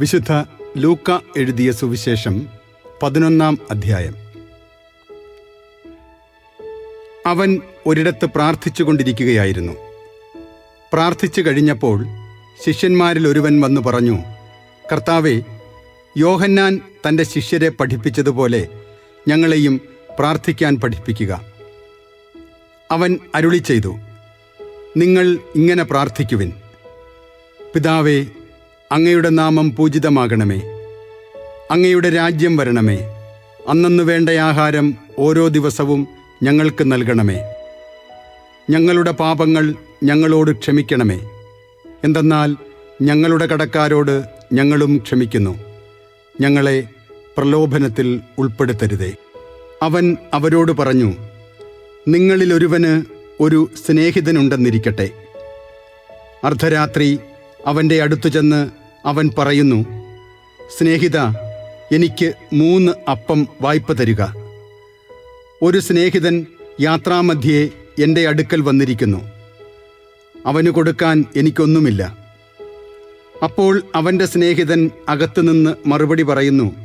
വിശുദ്ധ ലൂക്ക എഴുതിയ സുവിശേഷം പതിനൊന്നാം അധ്യായം. അവൻ ഒരിടത്ത് പ്രാർത്ഥിച്ചുകൊണ്ടിരിക്കുകയായിരുന്നു. പ്രാർത്ഥിച്ചു കഴിഞ്ഞപ്പോൾ ശിഷ്യന്മാരിൽ ഒരുവൻ വന്നു പറഞ്ഞു കർത്താവെ യോഹന്നാൻ തന്റെ ശിഷ്യരെ പഠിപ്പിച്ചതുപോലെ ഞങ്ങളെയും പ്രാർത്ഥിക്കാൻ പഠിപ്പിക്കുക. അവൻ അരുളി ചെയ്തു നിങ്ങൾ ഇങ്ങനെ പ്രാർത്ഥിക്കുവിൻ. പിതാവേ അങ്ങയുടെ നാമം പൂജിതമാകണമേ. അങ്ങയുടെ രാജ്യം വരണമേ. അന്നന്നു വേണ്ട ആഹാരം ഓരോ ദിവസവും ഞങ്ങൾക്ക് നൽകണമേ. ഞങ്ങളുടെ പാപങ്ങൾ ഞങ്ങളോട് ക്ഷമിക്കണമേ. എന്തെന്നാൽ ഞങ്ങളുടെ കടക്കാരോട് ഞങ്ങളും ക്ഷമിക്കുന്നു. ഞങ്ങളെ പ്രലോഭനത്തിൽ ഉൾപ്പെടുത്തരുതേ. അവൻ അവരോട് പറഞ്ഞു നിങ്ങളിലൊരുവന് ഒരു സ്നേഹിതനുണ്ടെന്നിരിക്കട്ടെ. അർദ്ധരാത്രി അവന്റെ അടുത്തു ചെന്ന് അവൻ പറയുന്നു സ്നേഹിത എനിക്ക് മൂന്ന് അപ്പം വായ്പ തരിക. ഒരു സ്നേഹിതൻ യാത്രാമധ്യേ എന്റെ അടുക്കൽ വന്നിരിക്കുന്നു. അവന് കൊടുക്കാൻ എനിക്കൊന്നുമില്ല. അപ്പോൾ അവന്റെ സ്നേഹിതൻ അകത്തുനിന്ന് മറുപടി പറയുന്നു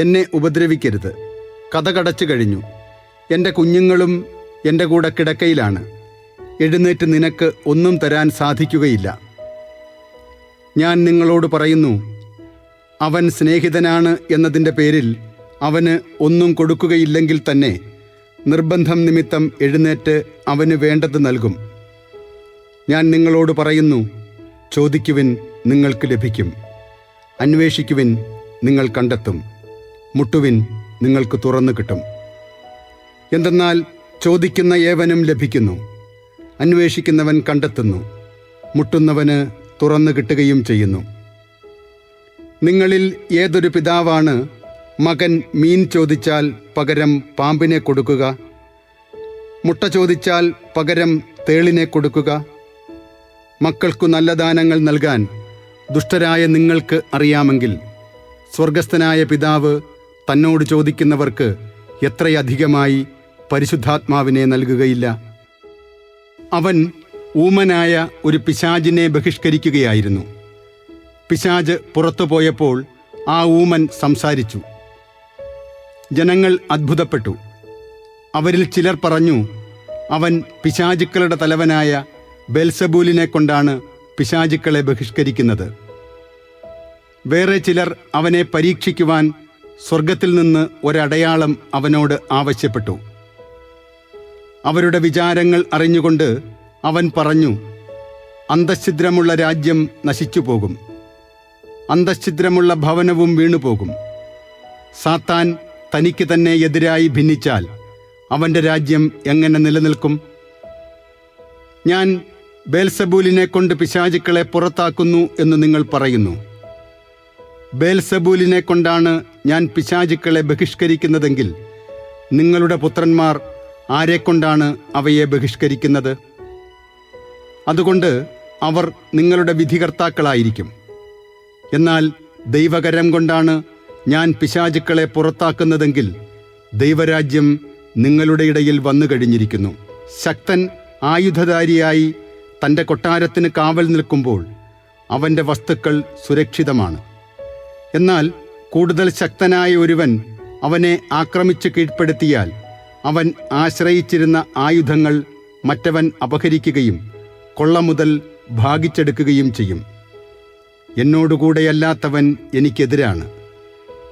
എന്നെ ഉപദ്രവിക്കരുത്. കഥ കടച്ചു കഴിഞ്ഞു. എന്റെ കുഞ്ഞുങ്ങളും എന്റെ കൂടെ കിടക്കയിലാണ്. എഴുന്നേറ്റ് നിനക്ക് ഒന്നും തരാൻ സാധിക്കുകയില്ല. ഞാൻ നിങ്ങളോട് പറയുന്നു അവൻ സ്നേഹിതനാണ് എന്നതിന്റെ പേരിൽ അവന് ഒന്നും കൊടുക്കുകയില്ലെങ്കിൽ തന്നെ നിർബന്ധം നിമിത്തം എഴുന്നേറ്റ് അവന് വേണ്ടത് നൽകും. ഞാൻ നിങ്ങളോട് പറയുന്നു ചോദിക്കുവിൻ നിങ്ങൾക്ക് ലഭിക്കും അന്വേഷിക്കുവിൻ നിങ്ങൾ കണ്ടെത്തും മുട്ടുവിൻ നിങ്ങൾക്ക് തുറന്നു കിട്ടും. എന്തെന്നാൽ ചോദിക്കുന്ന ഏവനും ലഭിക്കുന്നു അന്വേഷിക്കുന്നവൻ കണ്ടെത്തുന്നു മുട്ടുന്നവന് തുറന്നു കിട്ടുകയും ചെയ്യുന്നു. നിങ്ങളിൽ ഏതൊരു പിതാവാണ് മകൻ മീൻ ചോദിച്ചാൽ പകരം പാമ്പിനെ കൊടുക്കുക? മുട്ട ചോദിച്ചാൽ പകരം തേളിനെ കൊടുക്കുക? മക്കൾക്കു നല്ല ദാനങ്ങൾ നൽകാൻ ദുഷ്ടരായ നിങ്ങൾക്ക് അറിയാമെങ്കിൽ സ്വർഗസ്ഥനായ പിതാവ് തന്നോട് ചോദിക്കുന്നവർക്ക് എത്രയധികമായി പരിശുദ്ധാത്മാവിനെ നൽകുകയില്ല. അവൻ ഊമനായ ഒരു പിശാജിനെ ബഹിഷ്കരിക്കുകയായിരുന്നു. പിശാജ് പുറത്തു പോയപ്പോൾ ആ ഊമൻ സംസാരിച്ചു. ജനങ്ങൾ അത്ഭുതപ്പെട്ടു. അവരിൽ ചിലർ പറഞ്ഞു അവൻ പിശാചുക്കളുടെ തലവനായ ബെൽസബൂലിനെ കൊണ്ടാണ് പിശാചുക്കളെ ബഹിഷ്കരിക്കുന്നത്. വേറെ ചിലർ അവനെ പരീക്ഷിക്കുവാൻ സ്വർഗത്തിൽ നിന്ന് ഒരടയാളം അവനോട് ആവശ്യപ്പെട്ടു. അവരുടെ വിചാരങ്ങൾ അറിഞ്ഞുകൊണ്ട് അവൻ പറഞ്ഞു അന്തഛിദ്രമുള്ള രാജ്യം നശിച്ചു പോകും അന്തഛിദ്രമുള്ള ഭവനവും വീണുപോകും. സാത്താൻ തനിക്ക് തന്നെ എതിരായി ഭിന്നിച്ചാൽ അവന്റെ രാജ്യം എങ്ങനെ നിലനിൽക്കും? ഞാൻ ബേൽസബൂലിനെ കൊണ്ട് പിശാചുക്കളെ പുറത്താക്കുന്നു എന്ന് നിങ്ങൾ പറയുന്നു. ബേൽസബൂലിനെ കൊണ്ടാണ് ഞാൻ പിശാചുക്കളെ ബഹിഷ്കരിക്കുന്നതെങ്കിൽ നിങ്ങളുടെ പുത്രന്മാർ ആരെക്കൊണ്ടാണ് അവയെ ബഹിഷ്കരിക്കുന്നത്? അതുകൊണ്ട് അവർ നിങ്ങളുടെ വിധികർത്താക്കളായിരിക്കും. എന്നാൽ ദൈവകരം കൊണ്ടാണ് ഞാൻ പിശാചുക്കളെ പുറത്താക്കുന്നതെങ്കിൽ ദൈവരാജ്യം നിങ്ങളുടെ ഇടയിൽ വന്നു കഴിഞ്ഞിരിക്കുന്നു. ശക്തൻ ആയുധധാരിയായി തന്റെ കൊട്ടാരത്തിന് കാവൽ നിൽക്കുമ്പോൾ അവന്റെ വസ്തുക്കൾ സുരക്ഷിതമാണ്. എന്നാൽ കൂടുതൽ ശക്തനായ ഒരുവൻ അവനെ ആക്രമിച്ച് കീഴ്പ്പെടുത്തിയാൽ അവൻ ആശ്രയിച്ചിരുന്ന ആയുധങ്ങൾ മറ്റവൻ അപഹരിക്കുകയും കൊള്ള മുതൽ ഭാഗിച്ചെടുക്കുകയും ചെയ്യും. എന്നോടുകൂടെയല്ലാത്തവൻ എനിക്കെതിരാണ്.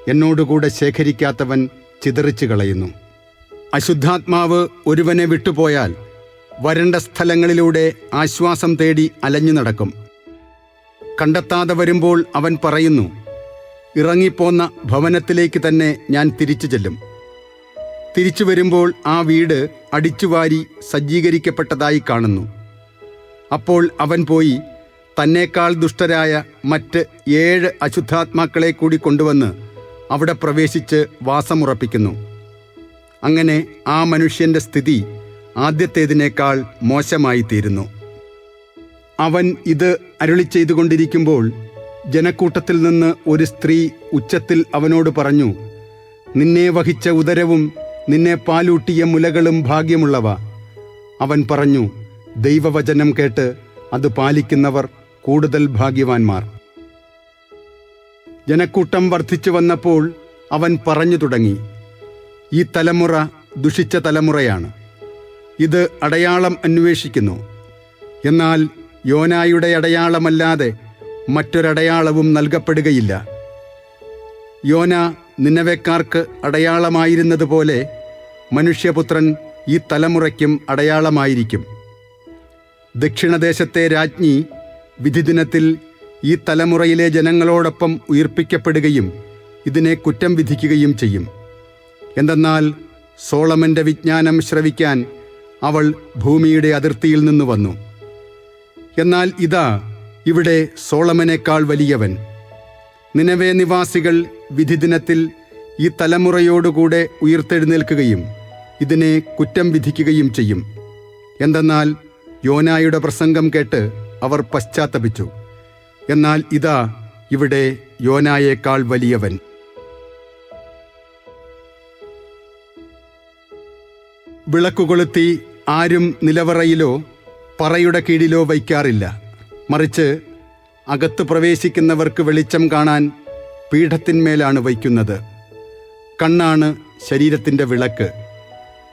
എന്നോടുകൂടെ ശേഖരിക്കാത്തവൻ ചിതറിച്ചു കളയുന്നു. അശുദ്ധാത്മാവ് ഒരുവനെ വിട്ടുപോയാൽ വരണ്ട സ്ഥലങ്ങളിലൂടെ ആശ്വാസം തേടി അലഞ്ഞു നടക്കും. കണ്ടെത്താതെ വരുമ്പോൾ അവൻ പറയുന്നു ഇറങ്ങിപ്പോന്ന ഭവനത്തിലേക്ക് തന്നെ ഞാൻ തിരിച്ചു ചെല്ലും. തിരിച്ചു വരുമ്പോൾ ആ വീട് അടിച്ചുവാരി സജ്ജീകരിക്കപ്പെട്ടതായി കാണുന്നു. അപ്പോൾ അവൻ പോയി തന്നേക്കാൾ ദുഷ്ടരായ മറ്റ് ഏഴ് അശുദ്ധാത്മാക്കളെ കൂടി കൊണ്ടുവന്ന് അവിടെ പ്രവേശിച്ച് വാസമുറപ്പിക്കുന്നു. അങ്ങനെ ആ മനുഷ്യന്റെ സ്ഥിതി ആദ്യത്തേതിനേക്കാൾ മോശമായി തീരുന്നു. അവൻ ഇത് അരുളി ചെയ്തുകൊണ്ടിരിക്കുമ്പോൾ ജനക്കൂട്ടത്തിൽ നിന്ന് ഒരു സ്ത്രീ ഉച്ചത്തിൽ അവനോട് പറഞ്ഞു നിന്നെ വഹിച്ച ഉദരവും നിന്നെ പാലൂട്ടിയ മുലകളും ഭാഗ്യമുള്ളവ. അവൻ പറഞ്ഞു ദൈവവചനം കേട്ട് അത് പാലിക്കുന്നവർ കൂടുതൽ ഭാഗ്യവാന്മാർ. ജനക്കൂട്ടം വർദ്ധിച്ചു വന്നപ്പോൾ അവൻ പറഞ്ഞു തുടങ്ങി ഈ തലമുറ ദുഷിച്ച തലമുറയാണ്. ഇത് അടയാളം അന്വേഷിക്കുന്നു. എന്നാൽ യോനായുടെ അടയാളമല്ലാതെ മറ്റൊരടയാളവും നൽകപ്പെടുകയില്ല. യോന നിന്നവേക്കാർക്ക് അടയാളമായിരുന്നതുപോലെ മനുഷ്യപുത്രൻ ഈ തലമുറയ്ക്കും അടയാളമായിരിക്കും. ദക്ഷിണദേശത്തെ രാജ്ഞി വിധിദിനത്തിൽ ഈ തലമുറയിലെ ജനങ്ങളോടൊപ്പം ഉയർപ്പിക്കപ്പെടുകയും ഇതിനെ കുറ്റം വിധിക്കുകയും ചെയ്യും. എന്തെന്നാൽ സോളമന്റെ വിജ്ഞാനം ശ്രവിക്കാൻ അവൾ ഭൂമിയുടെ അതിർത്തിയിൽ നിന്ന് വന്നു. എന്നാൽ ഇതാ ഇവിടെ സോളമനേക്കാൾ വലിയവൻ. നിനവേ നിവാസികൾ വിധിദിനത്തിൽ ഈ തലമുറയോടുകൂടെ ഉയർത്തെഴുന്നേൽക്കുകയും ഇതിനെ കുറ്റം വിധിക്കുകയും ചെയ്യും. എന്തെന്നാൽ യോനായുടെ പ്രസംഗം കേട്ട് അവർ പശ്ചാത്തപിച്ചു. എന്നാൽ ഇതാ ഇവിടെ യോനായേക്കാൾ വലിയവൻ. വിളക്കുകൊളുത്തി ആരും നിലവറയിലോ പറയുടെ കീഴിലോ വയ്ക്കാറില്ല. മറിച്ച് അകത്ത് പ്രവേശിക്കുന്നവർക്ക് വെളിച്ചം കാണാൻ പീഠത്തിന്മേലാണ് വയ്ക്കുന്നത്. കണ്ണാണ് ശരീരത്തിന്റെ വിളക്ക്.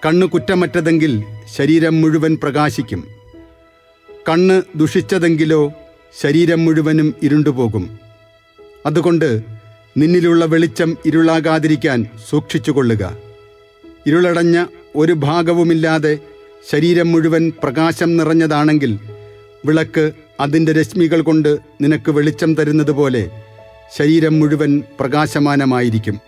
കണ്ണ് കുറ്റമറ്റതെങ്കിൽ ശരീരം മുഴുവൻ പ്രകാശിക്കും. കണ്ണ് ദുഷിച്ചതെങ്കിലോ ശരീരം മുഴുവനും ഇരുണ്ടുപോകും. അതുകൊണ്ട് നിന്നിലുള്ള വെളിച്ചം ഇരുളാകാതിരിക്കാൻ സൂക്ഷിച്ചുകൊള്ളുക. ഇരുളടഞ്ഞ ഒരു ഭാഗവുമില്ലാതെ ശരീരം മുഴുവൻ പ്രകാശം നിറഞ്ഞതാണെങ്കിൽ വിളക്ക് അതിന്റെ രശ്മികൾ കൊണ്ട് നിനക്ക് വെളിച്ചം തരുന്നതുപോലെ ശരീരം മുഴുവൻ പ്രകാശമാനമായിരിക്കും.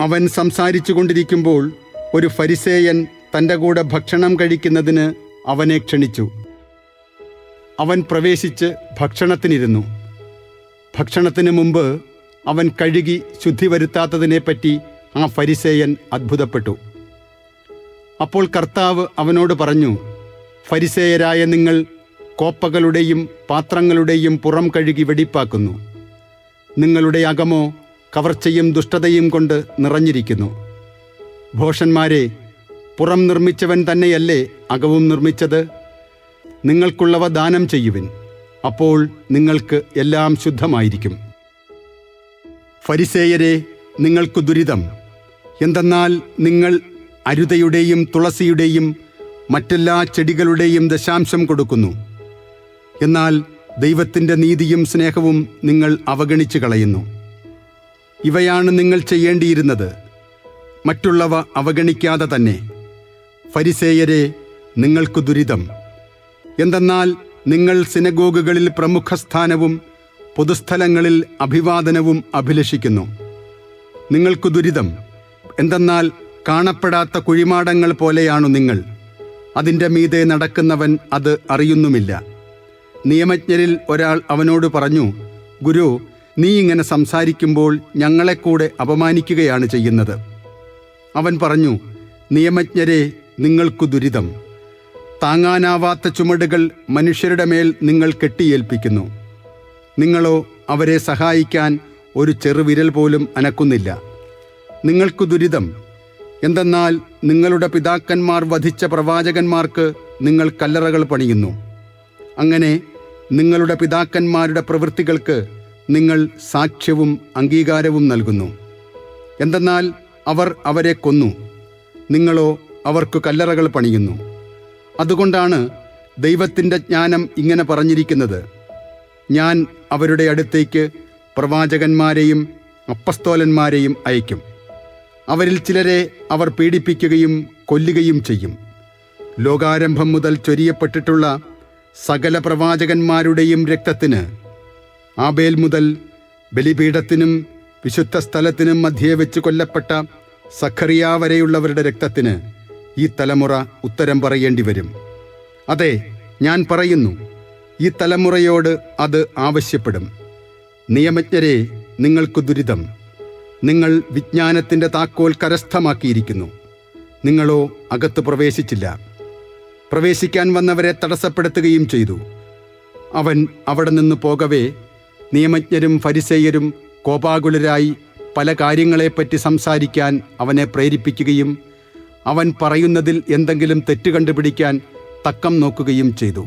അവൻ സംസാരിച്ചു കൊണ്ടിരിക്കുമ്പോൾ ഒരു ഫരിസേയൻ തന്റെ കൂടെ ഭക്ഷണം കഴിക്കുന്നതിന് അവനെ ക്ഷണിച്ചു. അവൻ പ്രവേശിച്ച് ഭക്ഷണത്തിനിരുന്നു. ഭക്ഷണത്തിന് മുമ്പ് അവൻ കഴുകി ശുദ്ധി വരുത്താത്തതിനെപ്പറ്റി ആ ഫരിസേയൻ അത്ഭുതപ്പെട്ടു. അപ്പോൾ കർത്താവ് അവനോട് പറഞ്ഞു ഫരിസേയരായ നിങ്ങൾ കോപ്പകളുടെയും പാത്രങ്ങളുടെയും പുറം കഴുകി വെടിപ്പാക്കുന്നു. നിങ്ങളുടെ അകമോ കവർച്ചയും ദുഷ്ടതയും കൊണ്ട് നിറഞ്ഞിരിക്കുന്നു. ഭോഷന്മാരെ പുറം നിർമ്മിച്ചവൻ തന്നെയല്ലേ അകവും നിർമ്മിച്ചത്? നിങ്ങൾക്കുള്ളവ ദാനം ചെയ്യുവിൻ. അപ്പോൾ നിങ്ങൾക്ക് എല്ലാം ശുദ്ധമായിരിക്കും. ഫരിസേയരെ നിങ്ങൾക്ക് ദുരിതം. എന്തെന്നാൽ നിങ്ങൾ അരുതയുടെയും തുളസിയുടെയും മറ്റെല്ലാ ചെടികളുടെയും ദശാംശം കൊടുക്കുന്നു. എന്നാൽ ദൈവത്തിന്റെ നീതിയും സ്നേഹവും നിങ്ങൾ അവഗണിച്ചു കളയുന്നു. ഇവയാണ് നിങ്ങൾ ചെയ്യേണ്ടിയിരുന്നത്. മറ്റുള്ളവ അവഗണിക്കാതെ തന്നെ. ഫരിസേയരെ നിങ്ങൾക്ക് ദുരിതം. എന്തെന്നാൽ നിങ്ങൾ സിനഗോഗുകളിൽ പ്രമുഖ സ്ഥാനവും പൊതുസ്ഥലങ്ങളിൽ അഭിവാദനവും അഭിലഷിക്കുന്നു. നിങ്ങൾക്കു ദുരിതം. എന്തെന്നാൽ കാണപ്പെടാത്ത കുഴിമാടങ്ങൾ പോലെയാണു നിങ്ങൾ. അതിന്റെ മീതെ നടക്കുന്നവൻ അത് അറിയുന്നുമില്ല. നിയമജ്ഞരിൽ ഒരാൾ അവനോട് പറഞ്ഞു ഗുരു നീ ഇങ്ങനെ സംസാരിക്കുമ്പോൾ ഞങ്ങളെക്കൂടെ അപമാനിക്കുകയാണ് ചെയ്യുന്നത്. അവൻ പറഞ്ഞു നിയമജ്ഞരെ നിങ്ങൾക്കു ദുരിതം. താങ്ങാനാവാത്ത ചുമടുകൾ മനുഷ്യരുടെ മേൽ നിങ്ങൾ കെട്ടിയേൽപ്പിക്കുന്നു. നിങ്ങളോ അവരെ സഹായിക്കാൻ ഒരു ചെറുവിരൽ പോലും അനക്കുന്നില്ല. നിങ്ങൾക്കു ദുരിതം. എന്തെന്നാൽ നിങ്ങളുടെ പിതാക്കന്മാർ വധിച്ച പ്രവാചകന്മാർക്ക് നിങ്ങൾ കല്ലറകൾ പണിയുന്നു. അങ്ങനെ നിങ്ങളുടെ പിതാക്കന്മാരുടെ പ്രവൃത്തികൾക്ക് നിങ്ങൾ സാക്ഷ്യവും അംഗീകാരവും നൽകുന്നു. എന്തെന്നാൽ അവർ അവരെ കൊന്നു. നിങ്ങളോ അവർക്ക് കല്ലറകൾ പണിയുന്നു. അതുകൊണ്ടാണ് ദൈവത്തിന്റെ ജ്ഞാനം ഇങ്ങനെ പറഞ്ഞിരിക്കുന്നത്. ഞാൻ അവരുടെ അടുത്തേക്ക് പ്രവാചകന്മാരെയും അപ്പസ്തോലന്മാരെയും അയക്കും. അവരിൽ ചിലരെ അവർ പീഡിപ്പിക്കുകയും കൊല്ലുകയും ചെയ്യും. ലോകാരംഭം മുതൽ ചൊരിയപ്പെട്ടിട്ടുള്ള സകല പ്രവാചകന്മാരുടെയും രക്തത്തിന് ആബേൽ മുതൽ ബലിപീഠത്തിനും വിശുദ്ധ സ്ഥലത്തിനും മധ്യേ വെച്ച് കൊല്ലപ്പെട്ട സഖറിയ വരെയുള്ളവരുടെ രക്തത്തിന് ഈ തലമുറ ഉത്തരം പറയേണ്ടി വരും. അതെ ഞാൻ പറയുന്നു ഈ തലമുറയോട് അത് ആവശ്യപ്പെടും. നിയമജ്ഞരെ നിങ്ങൾക്ക് ദുരിതം. നിങ്ങൾ വിജ്ഞാനത്തിന്റെ താക്കോൽ കരസ്ഥമാക്കിയിരിക്കുന്നു. നിങ്ങളോ അകത്ത് പ്രവേശിച്ചില്ല. പ്രവേശിക്കാൻ വന്നവരെ തടസ്സപ്പെടുത്തുകയും ചെയ്തു. അവൻ അവിടെ നിന്ന് പോകവേ നിയമജ്ഞരും ഫരിസേയരും കോപാകുലരായി പല കാര്യങ്ങളെപ്പറ്റി സംസാരിക്കാൻ അവനെ പ്രേരിപ്പിക്കുകയും അവൻ പറയുന്നതിൽ എന്തെങ്കിലും തെറ്റ് കണ്ടുപിടിക്കാൻ തക്കം നോക്കുകയും ചെയ്തു.